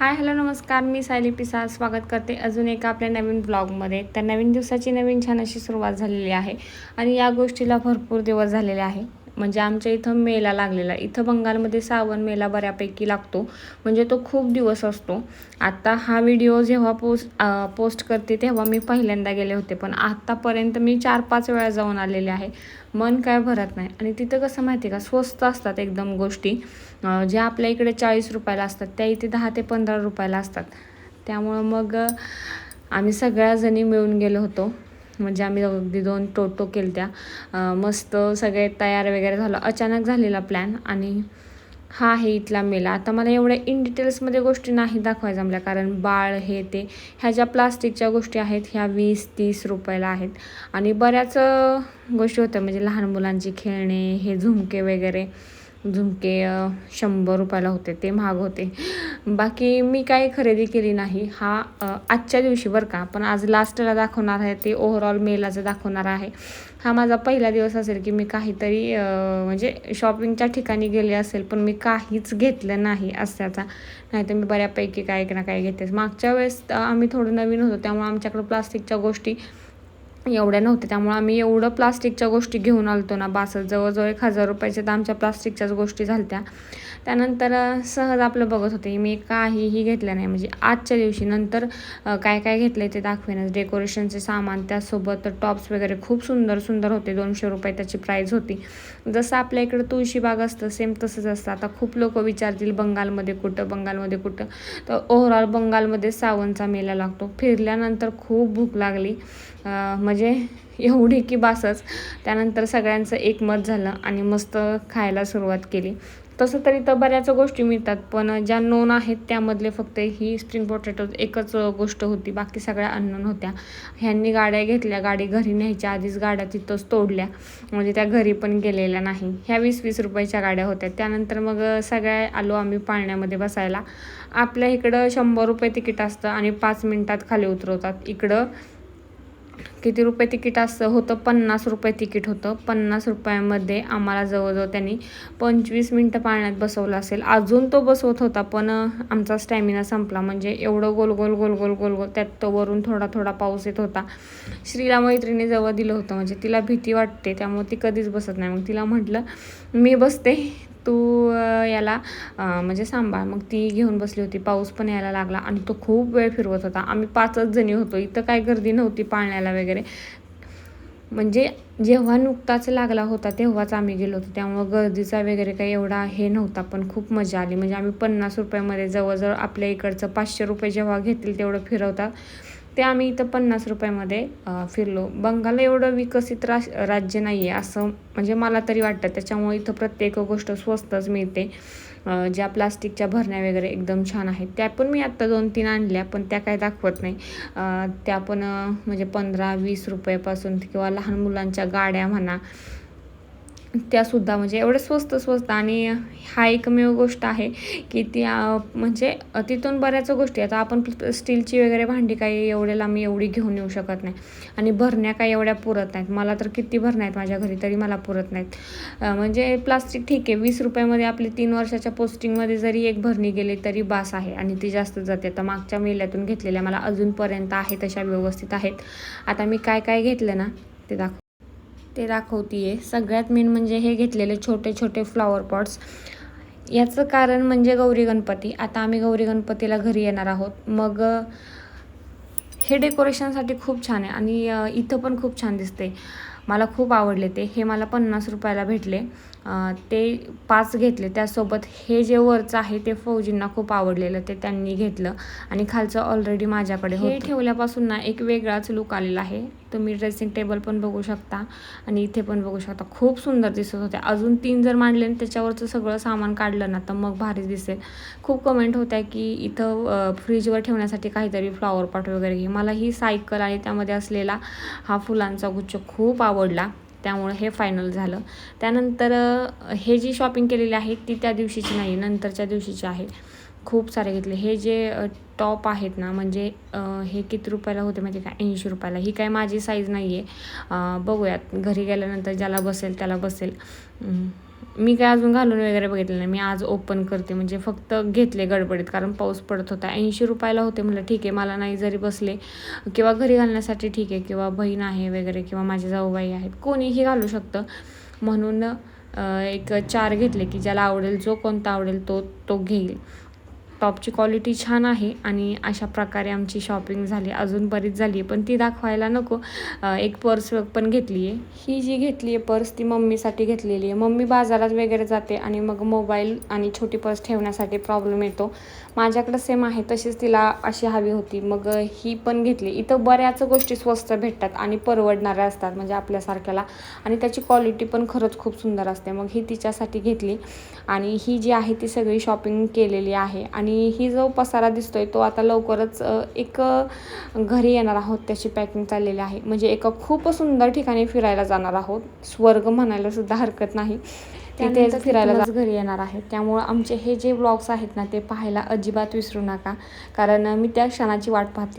Hi hello नमस्कार. मी सायली पिसा स्वागत करते अजून एका आपल्या नवीन ब्लॉगमध्ये. तर नवीन दिवसाची नवीन छान अशी सुरुवात झालेली आहे आणि या गोष्टीला भरपूर दिवस झालेले आहे. म्हणजे आमच्या इथं मेला लागलेला इथं बंगालमध्ये सावन मेला बऱ्यापैकी लागतो. म्हणजे तो खूप दिवस असतो. आत्ता हा व्हिडिओ जेव्हा पोस्ट पोस्ट करते तेव्हा मी पहिल्यांदा गेले होते. पण आत्तापर्यंत मी चार पाच वेळा जाऊन आलेले आहे. मन काय भरत नाही. आणि तिथं कसं माहिती आहे का? स्वस्त असतात एकदम गोष्टी. ज्या आपल्या इकडे चाळीस रुपयाला असतात त्या इथे दहा ते पंधरा रुपयाला असतात. त्यामुळं मग आम्ही सगळ्याजणी मिळून गेलो होतो. म्हणजे आम्ही अगदी दोन टोटो केलत्या. मस्त सगळे तयार वगैरे झालं. अचानक झालेला प्लॅन आणि हा आहे इथला मेला. आता मला एवढ्या इन डिटेल्समध्ये गोष्टी नाही दाखवायच्या जमल्या कारण बाळ हे ते ह्या ज्या प्लास्टिकच्या गोष्टी आहेत ह्या वीस तीस रुपयाला आहेत. आणि बऱ्याच गोष्टी होत्या म्हणजे लहान मुलांची खेळणे हे झुमके वगैरे. झुमके शंभर रुपयाला होते ते महाग होते. बाकी मी काही खरेदी केली नाही. हा आजच्या दिवशी बरं का पण आज लास्टला दाखवणार आहे ते ओव्हरऑल मेलाचं दाखवणार आहे. हा माझा पहिला दिवस असेल की मी काहीतरी म्हणजे शॉपिंगच्या ठिकाणी गेले असेल पण मी काहीच घेतलं नाही असल्याचा नाही तर मी बऱ्यापैकी काय ना काही घेतेच. मागच्या वेळेस आम्ही थोडं नवीन होतो त्यामुळे आमच्याकडं प्लास्टिकच्या गोष्टी एवढ्या नव्हत्या. त्यामुळे आम्ही एवढं प्लास्टिकच्या गोष्टी घेऊन आलतो ना बासत. जवळजवळ एक हजार रुपयाच्या तर आमच्या प्लास्टिकच्याच गोष्टी झाल्या त्यानंतर सहज आपलं बघत होते. मी काहीही घेतलं नाही. म्हणजे आजच्या दिवशी नंतर काय काय घेतलं आहे ते दाखवेनच. डेकोरेशनचे सामान त्यासोबत टॉप्स वगैरे खूप सुंदर सुंदर होते. दोनशे रुपये त्याची प्राईज होती. जसं आपल्या इकडं तुळशीबाग असतं सेम तसंच असतं. आता खूप लोक विचारतील बंगालमध्ये कुठं बंगालमध्ये कुठं. तर ओव्हरऑल बंगालमध्ये सावनचा मेला लागतो. फिरल्यानंतर खूप भूक लागली. म्हणजे एवढी की बासच. त्यानंतर सगळ्यांचं एकमत झालं आणि मस्त खायला सुरुवात केली. तसं तरी तर बऱ्याच गोष्टी मिळतात पण ज्या नोन आहेत त्यामधले फक्त ही स्प्रिंग पोटॅटो एकच गोष्ट होती. बाकी सगळ्या अन्न होत्या. ह्यांनी गाड्या घेतल्या गाडी घरी न्यायच्या आधीच गाड्या तिथंच तोडल्या. म्हणजे त्या घरी पण गेलेल्या नाही. ह्या वीस वीस रुपयाच्या गाड्या होत्या. त्यानंतर मग सगळ्या आलो आम्ही पाळण्यामध्ये बसायला. आपल्या इकडं शंभर रुपये तिकीट असतं आणि पाच मिनटात खाली उतरवतात. इकडं किती रुपये तिकीट असं होतं? पन्नास रुपये तिकीट होतं. पन्नास रुपयामध्ये आम्हाला जवळजवळ त्यांनी पंचवीस मिनटं पाळण्यात बसवलं असेल. अजून तो बसवत होता पण आमचा स्टॅमिना संपला. म्हणजे एवढं गोल गोल गोल गोल गोल गोल त्यात तो वरून थोडा थोडा पाऊस येत होता. श्रीला मैत्रिणी जवळ दिलं होतं. म्हणजे तिला भीती वाटते त्यामुळे ती कधीच बसत नाही. मग तिला म्हटलं मी बसते. तू याला म्हणजे सांभाळ. मग ती घेऊन बसली होती. पाऊस पण यायला लागला आणि तो खूप वेळ फिरवत होता. आम्ही पाचच जणी होतो. इथं काय गर्दी नव्हती पाळण्याला वगैरे. म्हणजे जेव्हा नुकताच लागला होता तेव्हाच आम्ही गेलो होतो. त्यामुळं गर्दीचा वगैरे काही एवढा हे नव्हता पण खूप मजा आली. म्हणजे आम्ही पन्नास रुपयामध्ये जवळजवळ आपल्या इकडचं पाचशे रुपये जेव्हा घेतील तेवढं फिरवतात. ते आम्ही इथं पन्नास रुपयामध्ये फिरलो. बंगाल एवढं विकसित रा राज्य नाही आहे असं म्हणजे मला तरी वाटतं. त्याच्यामुळे इथं प्रत्येक गोष्ट स्वस्तच मिळते. ज्या प्लास्टिकच्या भरण्या वगैरे एकदम छान आहेत त्या पण मी आत्ता दोन तीन आणल्या पण त्या काय दाखवत नाही. त्या पण म्हणजे पंधरा वीस रुपयापासून किंवा लहान मुलांच्या गाड्या म्हणा त्यासुद्धा म्हणजे एवढं स्वस्त स्वस्त आणि हा एकमेव गोष्ट आहे की ती म्हणजे तिथून बऱ्याच गोष्टी. आता आपण स्टीलची वगैरे भांडी काही एवढ्याला मी एवढी घेऊन येऊ शकत नाही. आणि भरण्या काही एवढ्या पुरत नाहीत. मला तर किती भरण्या आहेत माझ्या घरी तरी मला पुरत नाहीत. म्हणजे प्लास्टिक ठीक आहे. वीस रुपयामध्ये आपली तीन वर्षाच्या पोस्टिंगमध्ये जरी एक भरणी गेली तरी बास आहे आणि ती जास्त जाते. आता मागच्या मेल्यातून घेतलेल्या मला अजूनपर्यंत आहे तशा व्यवस्थित आहेत. आता मी काय काय घेतलं ना ते दाखव ते दाखवते आहे सगळ्यात मेन म्हणजे हे घेतलेले छोटे छोटे फ्लॉवर पॉट्स याचं कारण म्हणजे गौरी गणपती. आता आम्ही गौरी गणपतीला घरी येणार आहोत. मग हे डेकोरेशनसाठी खूप छान आहे आणि इथं पण खूप छान दिसते मला खूप आवडले ते. हे मला पन्नास रुपयाला भेटले. ते पाच घेतले. त्यासोबत हे जे वरचं आहे ते फौजींना खूप आवडलेलं. ते त्यांनी घेतलं आणि खालचं ऑलरेडी माझ्याकडे हे ठेवल्यापासून ना एक वेगळाच लुक आलेला आहे. तुम्ही ड्रेसिंग टेबल पण बघू शकता आणि इथे पण बघू शकता. खूप सुंदर दिसत होते. अजून तीन जर मांडले आणि त्याच्यावरचं सगळं सामान काढलं ना तर मग भारी दिसेल. खूप कमेंट होत्या की इथं फ्रीजवर ठेवण्यासाठी काहीतरी फ्लॉवर पॉट वगैरे घे. मला ही सायकल आणि त्यामध्ये असलेला हा फुलांचा गुच्छ खूप आवडला. त्यामुळं हे फायनल झालं. त्यानंतर हे जी शॉपिंग केलेली आहे ती त्या दिवशीची नाही नंतरच्या दिवशीची आहे. खूप सारे घेतले. हे जे टॉप आहेत ना म्हणजे हे किती रुपयाला होते म्हणजे काय ऐंशी रुपयाला. ही काय माझी साईज नाही आहे बघूयात. घरी गेल्यानंतर ज्याला बसेल त्याला बसेल. मी काय अजून घालून वगैरे बघितलं नाही. मी आज ओपन करते. म्हणजे फक्त घेतले गडबडीत. कारण पाऊस पडत होता. ऐंशी रुपयाला होते. म्हटलं ठीक आहे. मला नाही जरी बसले किंवा घरी घालण्यासाठी ठीक आहे. किंवा बहीण आहे वगैरे किंवा माझे जाऊबाई आहेत. कोणीही घालू शकतं. म्हणून एक चार घेतले की ज्याला आवडेल जो कोणता आवडेल तो तो घेईल. टॉपची क्वालिटी छान आहे आणि अशा प्रकारे आमची शॉपिंग झाली. अजून बरीच झाली आहे पण ती दाखवायला नको. एक पर्स पण घेतली आहे. ही जी घेतली आहे पर्स ती मम्मीसाठी घेतलेली आहे. मम्मी बाजारात वगैरे जाते आणि मग मोबाईल आणि छोटी पर्स ठेवण्यासाठी प्रॉब्लेम येतो. माझ्याकडं सेम आहे तशीच तिला अशी हवी होती. मग ही पण घेतली. इथं बऱ्याच गोष्टी स्वस्त भेटतात आणि परवडणाऱ्या असतात म्हणजे आपल्यासारख्याला. आणि त्याची क्वालिटी पण खरंच खूप सुंदर असते. मग ही तिच्यासाठी घेतली आणि ही जी आहे ती सगळी शॉपिंग केलेली आहे. आणि ही जो पसारा दिसतोय तो आता लवकरच एक घरी येणार आहोत त्याची पॅकिंग चाललेली आहे. म्हणजे एका खूप सुंदर ठिकाणी फिरायला जाणार आहोत. स्वर्ग म्हणायला सुद्धा हरकत नाही. तिथेच फिरायला घरी येणार आहे. त्यामुळं आमचे हे जे ब्लॉग्स आहेत ना ते पाहायला अजिबात विसरू नका. कारण मी त्या क्षणाची वाट पाहते.